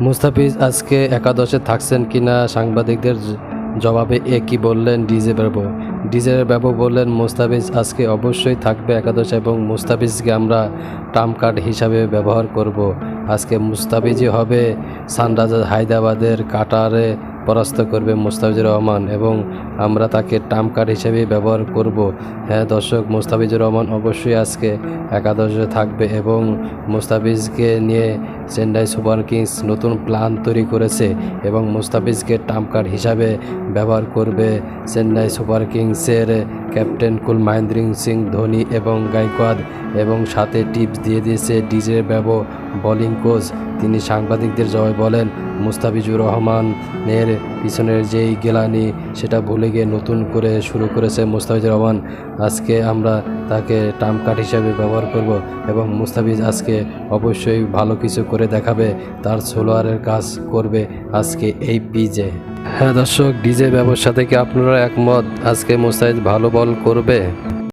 মুস্তাফিজ আজকে একাদশে থাকছেন কিনা সাংবাদিকদের জবাবে এ কি বললেন ডিজে বাবু? ডিজে বাবু বললেন, মুস্তাফিজ আজকে অবশ্যই থাকবে একাদশে এবং মুস্তাফিজকে আমরা টার্ম কার্ড হিসাবে ব্যবহার করব। আজকে মুস্তাফিজই হবে সানরাইজার্স হায়দ্রাবাদের কাটারে পরাস্ত করবে মুস্তাফিজুর রহমান এবং আমরা তাকে টার্ম কার্ড হিসেবে ব্যবহার করব। হ্যাঁ দর্শক, মুস্তাফিজুর রহমান অবশ্যই আজকে একাদশে থাকবে এবং মুস্তাফিজকে নিয়ে চেন্নাই সুপার কিংস নতুন প্ল্যান তৈরি করেছে এবং মুস্তাফিজকে টার্ম কার্ড হিসাবে ব্যবহার করবে। চেন্নাই সুপার কিংসের ক্যাপ্টেন কুল মহেন্দ্র সিং, ধোনি এবং গাইকোয়াদ এবং সাথে টিপস দিয়ে দিয়েছে ডিজে ব্যব বোলিং কোচ। তিনি সাংবাদিকদের জবাই বলেন মুস্তাফিজুর রহমানের পিছনের যেই গেলানি, সেটা ভুলে গিয়ে নতুন করে শুরু করেছে মুস্তাফিজুর রহমান। আজকে আমরা তাকে টার্ম কার্ড হিসাবে ব্যবহার করব এবং মুস্তাফিজ আজকে অবশ্যই ভালো কিছু করে দেখাবে, তার সোলোয়ারের কাজ করবে আজকে এই পিজে। হ্যাঁ দর্শক, ডিজে ব্যবসা থেকে আপনারা একমত, আজকে মুস্তাফিজ ভালো বল করবে।